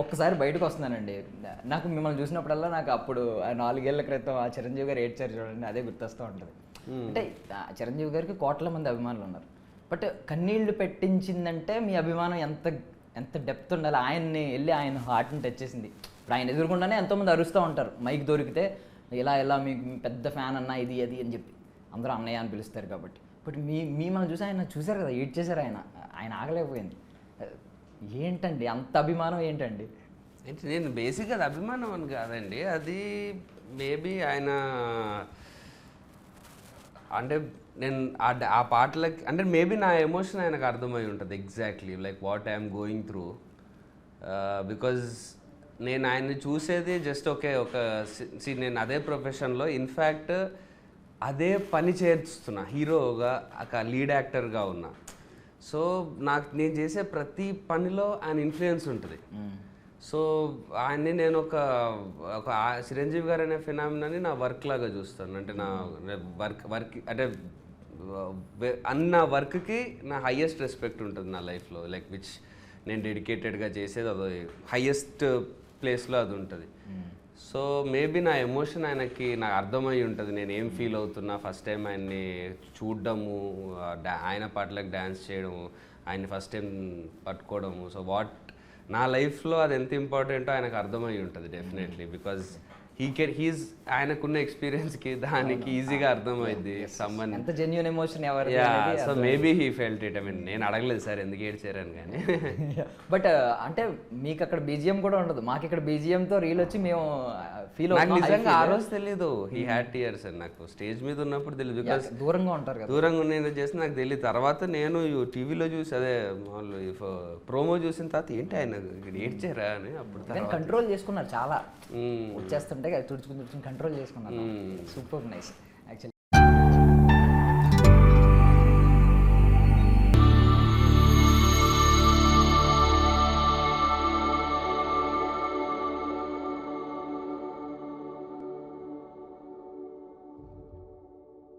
ఒక్కసారి బయటకు వస్తున్నానండి. నాకు మిమ్మల్ని చూసినప్పుడల్లా నాకు అప్పుడు ఆ నాలుగేళ్ళ క్రితం ఆ చిరంజీవి గారు ఏడ్చారు చూడండి అదే గుర్తొస్తూ ఉంటుంది. అంటే ఆ చిరంజీవి గారికి కోట్ల మంది అభిమానులు ఉన్నారు. బట్ కన్నీళ్ళు పెట్టించిందంటే మీ అభిమానం ఎంత ఎంత డెప్త్ ఉండాలి? ఆయన్ని వెళ్ళి ఆయన హార్ట్ని టచ్ చేసింది. ఇప్పుడు ఆయన ఎదురుకుండానే ఎంతోమంది అరుస్తూ ఉంటారు. మైక్ దొరికితే ఇలా ఇలా మీకు మీ పెద్ద ఫ్యాన్ అన్న ఇది అది అని చెప్పి. అందరూ అన్నయ్య అని పిలుస్తారు కాబట్టి. బట్ మీ మీ మనం చూసి ఆయన చూశారు కదా ఏడ్ చేశారు ఆయన. ఆయన ఆగలేకపోయింది. ఏంటండి? అంత అభిమానం ఏంటండి? అంటే నేను బేసిక్గా అది అభిమానం అని కాదండి. అది మేబీ ఆయన అంటే నేను ఆ పాటలకి అంటే మేబీ నా ఎమోషన్ ఆయనకు అర్థమై ఉంటుంది exactly like what I'm going through. Because నేను ఆయన్ని చూసేది జస్ట్ ఓకే ఒక సి నేను అదే ప్రొఫెషన్లో. ఇన్ఫ్యాక్ట్ అదే పని చేస్తున్నా హీరోగా ఒక లీడ్ యాక్టర్గా ఉన్నా. సో నాకు నేను చేసే ప్రతి పనిలో ఆయన ఇన్ఫ్లుయెన్స్ ఉంటుంది. సో ఆయన్ని నేను ఒక ఒక చిరంజీవి గారు అనే ఫినామినాని నా వర్క్ లాగా చూస్తాను. అంటే నా వర్క్ వర్క్ అంటే అన్న వర్క్కి నా హయ్యెస్ట్ రెస్పెక్ట్ ఉంటుంది నా లైఫ్లో. లైక్ విచ్ నేను డెడికేటెడ్గా చేసేది అది హయ్యెస్ట్ ప్లేస్లో అది ఉంటుంది. సో మేబీ నా ఎమోషన్ ఆయనకి నాకు అర్థమై ఉంటుంది. నేను ఏం ఫీల్ అవుతున్నా ఫస్ట్ టైం ఆయన్ని చూడడము ఆయన పాటలకు డ్యాన్స్ చేయడము ఆయన్ని ఫస్ట్ టైం పట్టుకోవడము. సో వాట్ నా లైఫ్లో అది ఎంత ఇంపార్టెంటో ఆయనకు అర్థమై ఉంటుంది definitely. Because he can he's ఆయనకున్న ఎక్స్పీరియన్స్కి దానికి ఈజీగా అర్థమైంది సమ్మన్ ఎంత జెన్యున్ ఎమోషన్ ఎవరు so maybe he felt it I mean నేను అడగలేదు సార్ ఎందుకు ఏడ్చారని కానీ. బట్ అంటే మీకు అక్కడ బీజిఎం కూడా ఉండదు. మాకు ఇక్కడ BGM తో రీల్ వచ్చి మేము ఫీల్ నాకు నిజంగా ఆ రోజు తెలీదు. హీ హ్యాడ్ ఇయర్స్ అని నాకు. స్టేజ్ మీద ఉన్నప్పుడు తెలియదు బికాస్ దూరంగా ఉంటారు కదా. దూరంగా నేను చేసి నాకు తెలియదు తర్వాత నేను టీవీలో చూసి అదే మామూలు ప్రోమో చూసిన తర్వాత ఏంటి ఆయన? ఇక్కడ ఏడ్చారా అని అప్పుడు కంట్రోల్ చేసుకున్నారు చాలా. మ్మ్. వచ్చేస్తుంటే తుడుచుకుని తుడుచుకుని కంట్రోల్ చేసుకున్నారు మ్మ్. Super nice actually